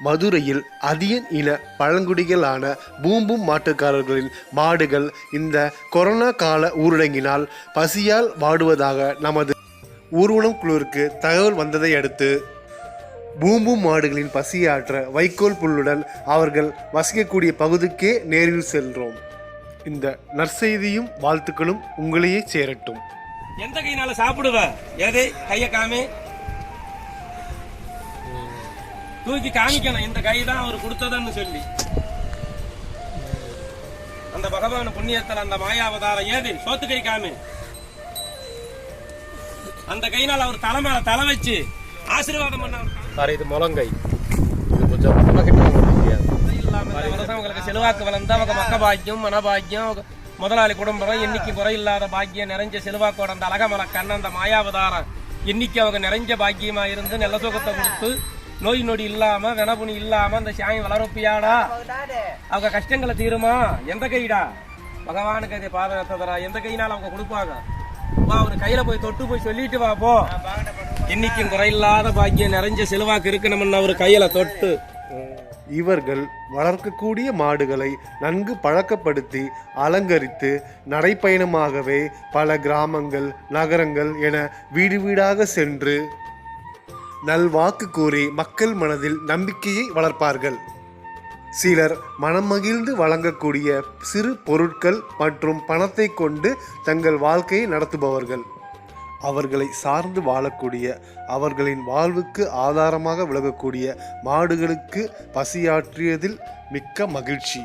மதுரையில் அதியன் இன பழங்குடிகளான பூம்பும் மாட்டுக்காரர்களின் மாடுகள் இந்த கொரோனா கால ஊரடங்கினால் பசியால் வாடுவதாக நமது ஊர்வலம் குழுவிற்கு தகவல் வந்ததை அடுத்து பூம்பும் மாடுகளின் பசியாற்ற வைக்கோல் புல்லுடன் அவர்கள் வசிக்கக்கூடிய பகுதிக்கே நேரில் செல்றோம் இந்த நற்செய்தியும் வாழ்த்துக்களும் உங்களையே சேரட்டும். எந்த கையினால சாப்பிடுவ? எதை? கைய காமி. தூக்கி காமிக்கணும் இந்த கை தான் அவர் கொடுத்ததுன்னு சொல்லி. அந்த பகவான் புண்ணியத்தில் அந்த மாயாவதாரம் ஏது? சோத்து கை காமி. அந்த கையினால் அவர் தலை மேல தலை வச்சு ஆசீர்வாதம் பண்ண சார் இது முழங்கை. இது கொஞ்சம் உங்களுக்கு செல்வாக்கு வளர்ந்து அவங்க மக்க பாக்கியம் மனபாக்கியம் முதலாளி குடும்பம் எண்ணிக்கை குறையில்லாத பாக்கியம் நிறைஞ்ச செல்வாக்கோட அந்த அழகமல கண்ண அந்த மாயாவதாரம் எண்ணிக்கை அவங்க நிறைஞ்ச பாக்கியமா இருந்து நல்ல சுகத்தை கொடுத்து நோய் நொடி இல்லாம வெனபுனி இல்லாம அந்த சாயம் வளரப்பியாடா? அவங்க கஷ்டங்களை தீருமா? எந்த கைடா? பகவானுக்கு அதை பாதகத்ததரா எந்த கையினால அவங்க கொடுப்பாங்க? வா ஒரு கையில போய் தொட்டு போய் சொல்லிட்டு வா போ. எண்ணிக்கும் குறையில்லாத பாக்கியம் நிறைஞ்ச செல்வாக்கு இருக்கு நம்ம ஒரு கையில தொட்டு. இவர்கள் வளர்க்கக்கூடிய மாடுகளை நன்கு பழக்கப்படுத்தி அலங்கரித்து நடைப்பயணமாகவே பல கிராமங்கள் நகரங்கள் என வீடு வீடாக சென்று நல்வாக்கு கூறி மக்கள் மனதில் நம்பிக்கையை வளர்ப்பார்கள். சிலர் மனமகிழ்ந்து வழங்கக்கூடிய சிறு பொருட்கள் மற்றும் பணத்தை கொண்டு தங்கள் வாழ்க்கையை நடத்துபவர்கள். அவர்களை சார்ந்து வாழக்கூடிய அவர்களின் வாழ்வுக்கு ஆதாரமாக விளங்கக்கூடிய மாடுகளுக்கு பசியாற்றியதில் மிக்க மகிழ்ச்சி.